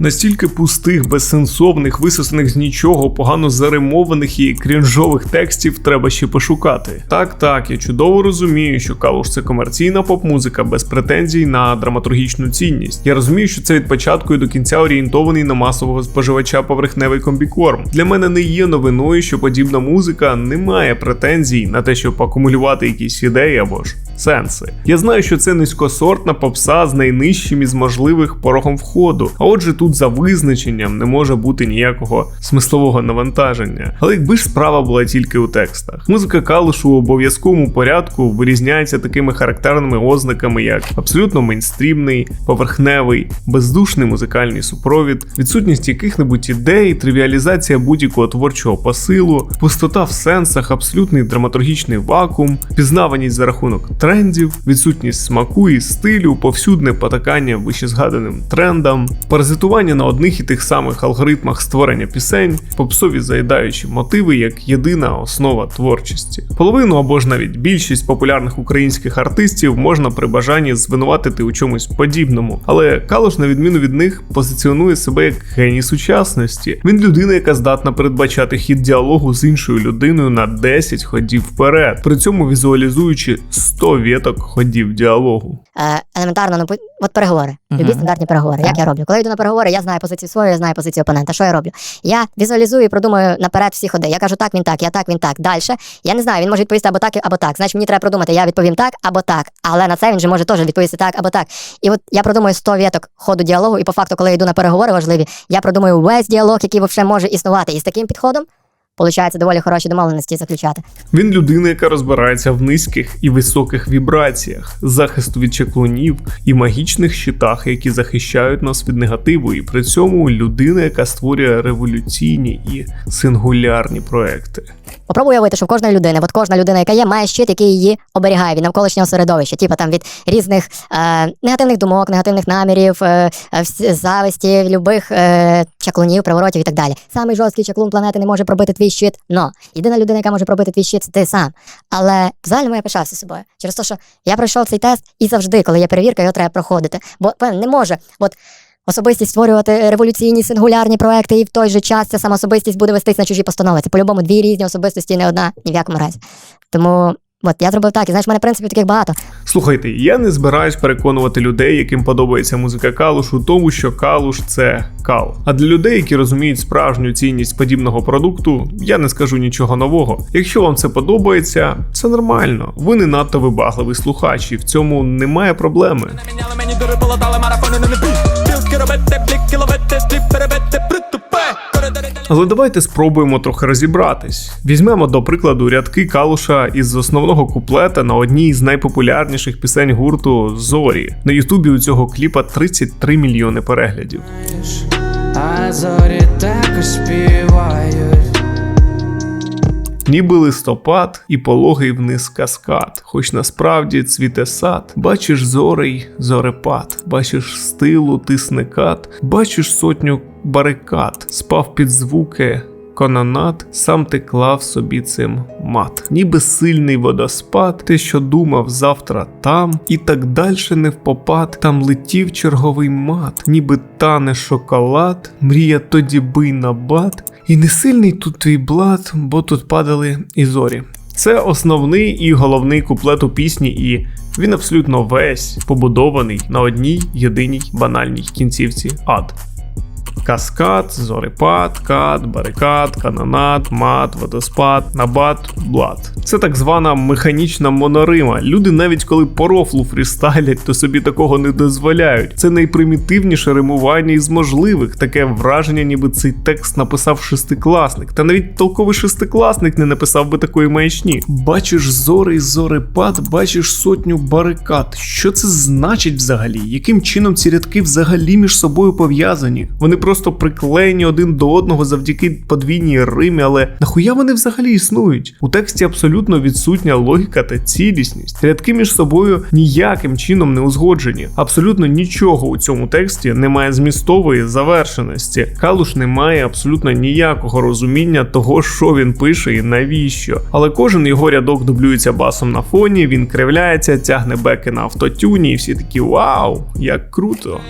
Настільки пустих, безсенсовних, висосаних з нічого, погано заримованих і крінжових текстів треба ще пошукати. Так, так, я чудово розумію, що Калуш це комерційна поп-музика без претензій на драматургічну цінність. Я розумію, що це від початку і до кінця орієнтований на масового споживача поверхневий комбікорм. Для мене не є новиною, що подібна музика не має претензій на те, щоб акумулювати якісь ідеї або ж сенси. Я знаю, що це низькосортна попса з найнижчим із можливих порогом входу. А отже, тут за визначенням не може бути ніякого смислового навантаження. Але якби ж справа була тільки у текстах, музика калушу у обов'язковому порядку вирізняється такими характерними ознаками, як абсолютно мейнстрімний, поверхневий, бездушний музикальний супровід, відсутність яких-небудь ідей, тривіалізація будь-якого творчого посилу, пустота в сенсах, абсолютний драматургічний вакуум, пізнаваність за рахунок трендів, відсутність смаку і стилю, повсюдне потакання вищезгаданим трендам, паразитування на одних і тих самих алгоритмах створення пісень, попсові заїдаючі мотиви як єдина основа творчості. Половину або ж навіть більшість популярних українських артистів можна при бажанні звинуватити у чомусь подібному, але Калош, на відміну від них, позиціонує себе як геній сучасності. Він людина, яка здатна передбачати хід діалогу з іншою людиною на 10 ходів вперед, при цьому візуалізуючи 100 віток ходів діалогу. Е, елементарно, ну от переговори. Любі Мгм. стандартні переговори. Як я роблю? Коли я йду на переговори, я знаю позицію свою, я знаю позицію опонента. Що я роблю? Я візуалізую і продумаю наперед всі ходи. Я кажу, так, він так, я так, він так. Далі. Я не знаю, він може відповісти або так, або так. Значить, мені треба продумати, я відповім так або так. Але на це він же може теж відповісти так або так. І от я продумаю 100 віток ходу діалогу, і по факту, коли я йду на переговори важливі, я продумаю весь діалог, який взагалі може існувати. І з таким підходом. Получається доволі хороші домовленості заключати. Він людина, яка розбирається в низьких і високих вібраціях, захисту від чаклунів і магічних щитах, які захищають нас від негативу, і при цьому людина, яка створює революційні і сингулярні проекти. Попробуй уявити, що в кожної людини, от кожна людина, яка є, має щит, який її оберігає від навколишнього середовища, типу там від різних е, негативних думок, негативних намірів, е, е, зависті, любих е, чаклунів, приворотів і так далі. Самий жорсткий чаклун планети не може пробити твій щит. Но єдина людина, яка може пробити твій щит, це ти сам. Але в загальному я пишався собою. Через те, що я пройшов цей тест, і завжди, коли є перевірка, його треба проходити. Бо не може. От Особистість створювати революційні сингулярні проекти, і в той же час ця сама особистість буде вестись на чужі постанови. Це по-любому дві різні особистості, не одна ні в якому разі. Тому от я зробив так, і знаєш, в мене принципів таких багато. Слухайте, я не збираюсь переконувати людей, яким подобається музика Калуш, у тому, що Калуш це кал. А для людей, які розуміють справжню цінність подібного продукту, я не скажу нічого нового. Якщо вам це подобається, це нормально. Ви не надто вибагливий слухач, і в цьому немає проблеми. Але давайте спробуємо трохи розібратись. Візьмемо до прикладу рядки Калуша із основного куплета на одній з найпопулярніших пісень гурту Зорі. На Ютубі у цього кліпа 33 мільйони переглядів. А зорі також співають. Ніби листопад і пологий вниз каскад, хоч насправді цвіте сад. Бачиш зорий зорепад, бачиш стилу тисне кат, бачиш сотню барикад, спав під звуки. Кононат, сам ти клав собі цим мат, ніби сильний водоспад, те, що думав завтра там, і так дальше не впопад, там летів черговий мат, ніби тане шоколад, мрія тоді бий на бат, і не сильний тут твій блат, бо тут падали і зорі. Це основний і головний куплет у пісні, і він абсолютно весь побудований на одній єдиній банальній кінцівці ад. Каскад, зорепад, кат, барикад, канонат, мат, водоспад, набат, блат. Це так звана механічна монорима. Люди навіть коли по рофлу фрістайлять, то собі такого не дозволяють. Це найпримітивніше римування із можливих. Таке враження, ніби цей текст написав шестикласник. Та навіть толковий шестикласник не написав би такої маячні. Бачиш зори й зорепад, бачиш сотню барикад. Що це значить взагалі? Яким чином ці рядки взагалі між собою пов'язані? Вони просто приклеєні один до одного завдяки подвійній римі, але нахуя вони взагалі існують? У тексті абсолютно відсутня логіка та цілісність. Рядки між собою ніяким чином не узгоджені. Абсолютно нічого у цьому тексті немає змістової завершеності. Калуш не має абсолютно ніякого розуміння того, що він пише і навіщо. Але кожен його рядок дублюється басом на фоні, він кривляється, тягне беки на автотюні, і всі такі вау, як круто.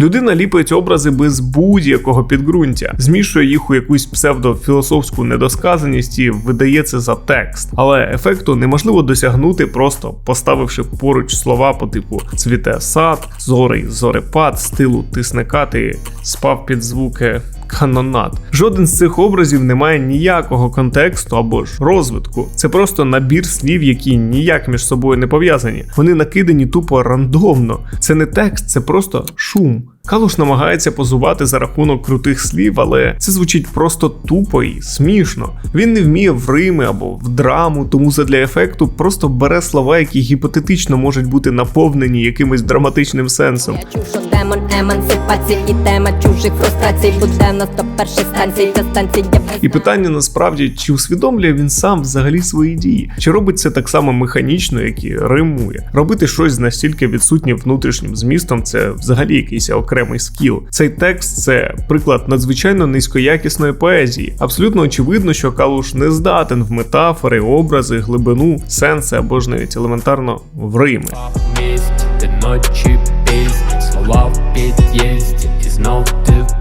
Людина ліпить образи без будь-якого підґрунтя, змішує їх у якусь псевдофілософську недосказаність і видає це за текст. Але ефекту неможливо досягнути, просто поставивши поруч слова по типу цвіте сад, зорий, зорепад, стилу тисникати, спав під звуки канонат. Жоден з цих образів не має ніякого контексту або ж розвитку. Це просто набір слів, які ніяк між собою не пов'язані. Вони накидані тупо рандомно. Це не текст, це просто шум. Калуш намагається позувати за рахунок крутих слів, але це звучить просто тупо і смішно. Він не вміє в рими або в драму, тому задля ефекту просто бере слова, які гіпотетично можуть бути наповнені якимось драматичним сенсом. Демон емансипації і тема чужих фрустрацій буде на 101 станції, ця станція без І питання насправді, чи усвідомлює він сам взагалі свої дії, чи робить це так само механічно, як і римує. Робити щось з настільки відсутнім внутрішнім змістом це взагалі якийсь окремий скіл. Цей текст це приклад надзвичайно низькоякісної поезії. Абсолютно очевидно, що Калуш не здатен в метафори, образи, глибину, сенси або ж навіть елементарно в рими. місті, ночі пізні, слова в під'їзді, і знов ти в.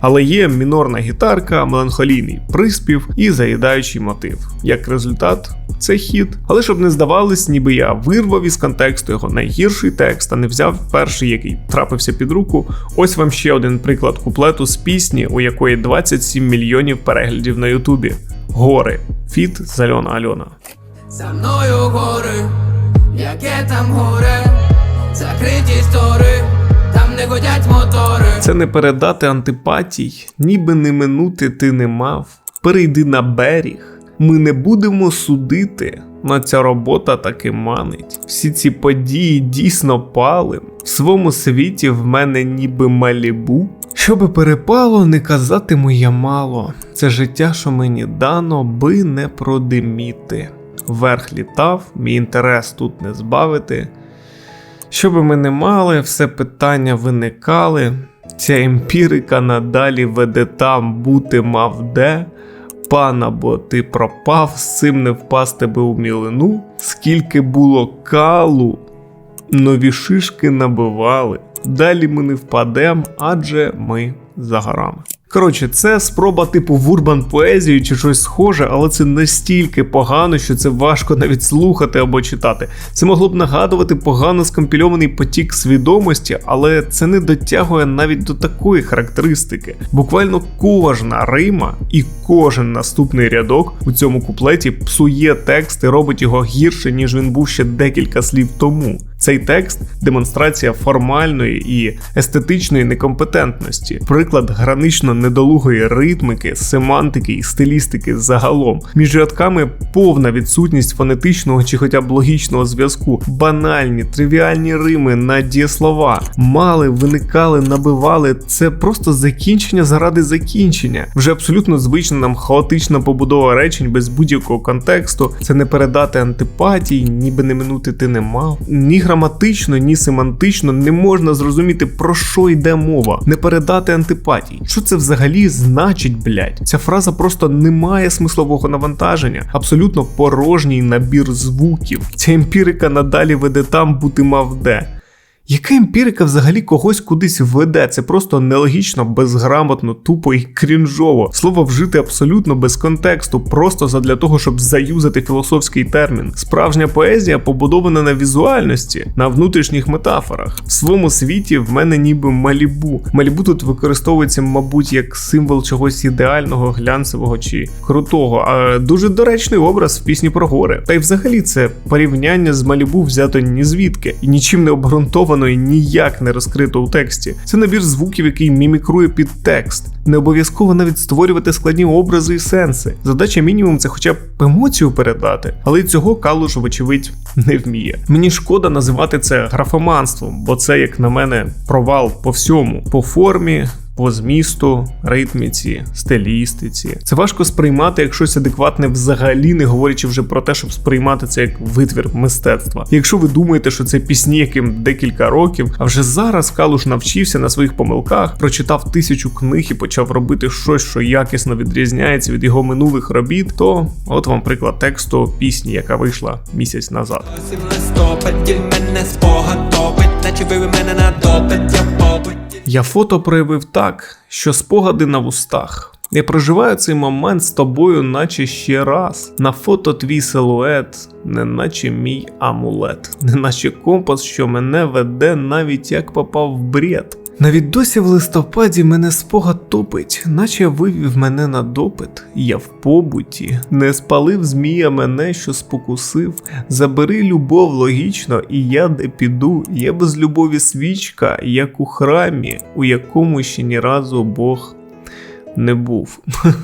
Але є мінорна гітарка, меланхолійний приспів і заїдаючий мотив. Як результат, це хіт. Але щоб не здавалось, ніби я вирвав із контексту його найгірший текст, а не взяв перший, який трапився під руку. Ось вам ще один приклад куплету з пісні, у якої 27 мільйонів переглядів на Ютубі. Гори. Фіт з Альона Альона. За мною гори, яке там горе, закриті стори, Це не передати антипатій, ніби не минути ти не мав. Перейди на берег. Ми не будемо судити. На ця робота таки манить. Всі ці події дійсно палим. В своєму світі в мене ніби малібу. Щоби перепало, не казатиму я мало. Це життя, що мені дано, би не продиміти. Верх літав, мій інтерес тут не збавити. Що би ми не мали, все питання виникали. Ця емпірика надалі веде там бути мав де. Пан або ти пропав, з цим не впасти би у мілину. Скільки було калу, нові шишки набивали. Далі ми не впадемо, адже ми за горами. Коротше, це спроба типу вурбан поезію чи щось схоже, але це настільки погано, що це важко навіть слухати або читати. Це могло б нагадувати погано скомпільований потік свідомості, але це не дотягує навіть до такої характеристики. Буквально кожна рима і кожен наступний рядок у цьому куплеті псує текст і робить його гірше, ніж він був ще декілька слів тому. Цей текст демонстрація формальної і естетичної некомпетентності, приклад гранично недолугої ритмики, семантики і стилістики загалом. Між рядками повна відсутність фонетичного чи хоча б логічного зв'язку, банальні, тривіальні рими на дієслова, мали, виникали, набивали. Це просто закінчення заради закінчення. Вже абсолютно звична нам хаотична побудова речень без будь-якого контексту. Це не передати антипатії, ніби не минути ти не мав. Ні граматично, ні семантично не можна зрозуміти про що йде мова, не передати антипатій. Що це взагалі значить, блять? Ця фраза просто не має смислового навантаження, абсолютно порожній набір звуків. Ця емпірика надалі веде там бути мав де. Яка емпірика взагалі когось кудись веде? Це просто нелогічно, безграмотно, тупо і крінжово. Слово вжити абсолютно без контексту, просто задля того, щоб заюзати філософський термін. Справжня поезія побудована на візуальності, на внутрішніх метафорах. В своєму світі в мене ніби малібу. Малібу тут використовується, мабуть, як символ чогось ідеального, глянцевого чи крутого. А дуже доречний образ в пісні про гори. Та й взагалі це порівняння з Малібу взято ні звідки і нічим не обґрунтовано і ніяк не розкрито у тексті. Це набір звуків, який мімікрує під текст. Не обов'язково навіть створювати складні образи і сенси. Задача мінімум це хоча б емоцію передати, але й цього Калуш, вочевидь, не вміє. Мені шкода називати це графоманством, бо це, як на мене, провал по всьому, по формі. По змісту, ритміці, стилістиці. Це важко сприймати як щось адекватне взагалі, не говорячи вже про те, щоб сприймати це як витвір мистецтва. Якщо ви думаєте, що це пісні, яким декілька років, а вже зараз Калуш навчився на своїх помилках, прочитав тисячу книг і почав робити щось, що якісно відрізняється від його минулих робіт, то от вам приклад тексту пісні, яка вийшла місяць назад. Мене спогад наче мене на допит. Я фото проявив так, що спогади на вустах. Я проживаю цей момент з тобою, наче ще раз. На фото твій силует, не наче мій амулет, не наче компас, що мене веде, навіть як попав в бред. Навіть досі в листопаді мене спогад топить, наче вивів мене на допит. Я в побуті, не спалив змія мене, що спокусив. Забери любов логічно, і я де піду. Я без любові свічка, як у храмі, у якому ще ні разу Бог не був.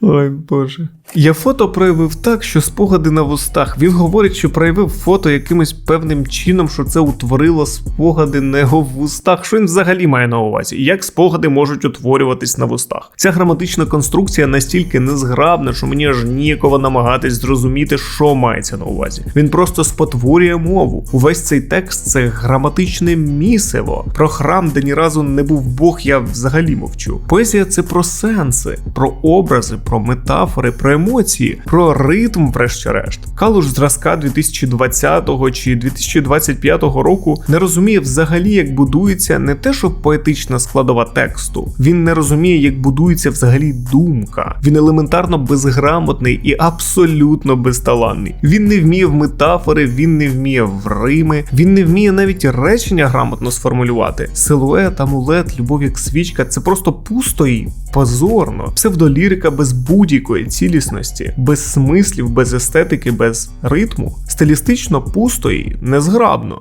Ой Боже. Я фото проявив так, що спогади на вустах. Він говорить, що проявив фото якимось певним чином, що це утворило спогади на його вустах. Що він взагалі має на увазі? Як спогади можуть утворюватись на вустах? Ця граматична конструкція настільки незграбна, що мені аж ніяково намагатись зрозуміти, що мається на увазі. Він просто спотворює мову. Увесь цей текст це граматичне місиво. Про храм, де ні разу не був Бог, я взагалі мовчу. Поезія це про сенси, про образи, про метафори, про емоції, про ритм, врешті-решт. Калуш зразка 2020 чи 2025 року не розуміє взагалі, як будується не те, що поетична складова тексту. Він не розуміє, як будується взагалі думка. Він елементарно безграмотний і абсолютно безталанний. Він не вміє в метафори, він не вміє в рими, він не вміє навіть речення грамотно сформулювати. Силует, амулет, любов як свічка це просто пусто і позорно. Псевдолірика без будь-якої цілісності, без смислів, без естетики, без ритму. Стилістично пусто і незграбно.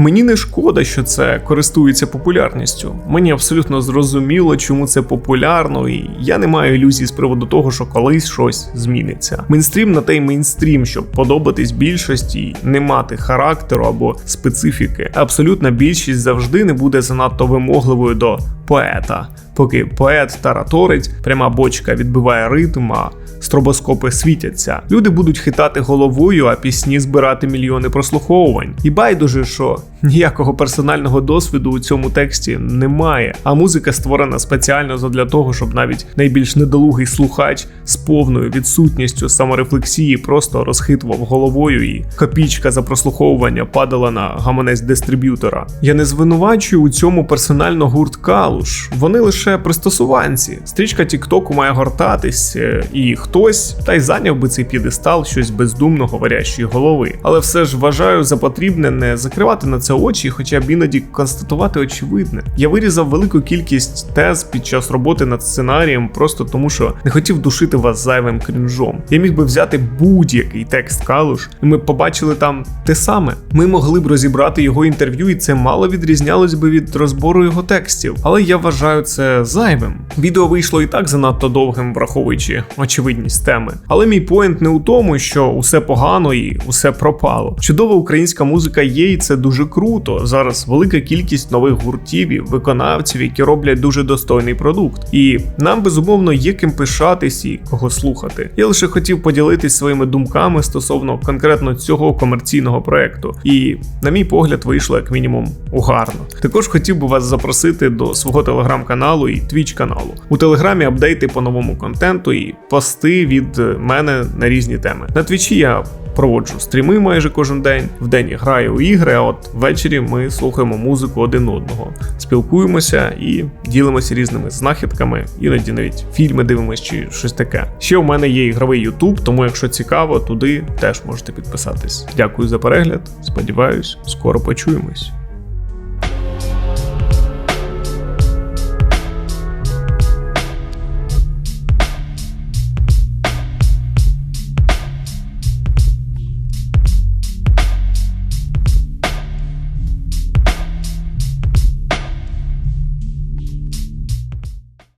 Мені не шкода, що це користується популярністю. Мені абсолютно зрозуміло, чому це популярно, і я не маю ілюзій з приводу того, що колись щось зміниться. Мейнстрім на те й мейнстрім, щоб подобатись більшості не мати характеру або специфіки. Абсолютна більшість завжди не буде занадто вимогливою до поета. Поки поет тараторить, пряма бочка відбиває ритм, а стробоскопи світяться. Люди будуть хитати головою, а пісні збирати мільйони прослуховувань. І байдуже, що ніякого персонального досвіду у цьому тексті немає. А музика створена спеціально задля того, щоб навіть найбільш недолугий слухач з повною відсутністю саморефлексії просто розхитував головою, і копійка за прослуховування падала на гаманець дистриб'ютора. Я не звинувачую у цьому персонально гурт Калуш. Вони лише пристосуванці. Стрічка Тіктоку має гортатись, е, і хтось та й зайняв би цей п'єдестал щось бездумно говорящої голови. Але все ж вважаю за потрібне не закривати на це очі, хоча б іноді констатувати очевидне. Я вирізав велику кількість тез під час роботи над сценарієм, просто тому що не хотів душити вас зайвим крінжом. Я міг би взяти будь-який текст Калуш, і ми побачили там те саме. Ми могли б розібрати його інтерв'ю, і це мало відрізнялось би від розбору його текстів. Але я вважаю це зайвим. Відео вийшло і так занадто довгим, враховуючи очевидність теми. Але мій поінт не у тому, що усе погано і усе пропало. Чудова українська музика є, і це дуже круто. Зараз велика кількість нових гуртів і виконавців, які роблять дуже достойний продукт. І нам безумовно є ким пишатись і кого слухати. Я лише хотів поділитись своїми думками стосовно конкретно цього комерційного проекту. І, на мій погляд, вийшло як мінімум угарно. Також хотів би вас запросити до свого телеграм-каналу і твіч каналу. У телеграмі апдейти по новому контенту і пости від мене на різні теми. На твічі я проводжу стріми майже кожен день. Вдень я граю у ігри, а от ввечері ми слухаємо музику один одного, спілкуємося і ділимося різними знахідками, іноді навіть фільми дивимося чи щось таке. Ще у мене є ігровий Ютуб, тому якщо цікаво, туди теж можете підписатись. Дякую за перегляд. Сподіваюсь, скоро почуємось.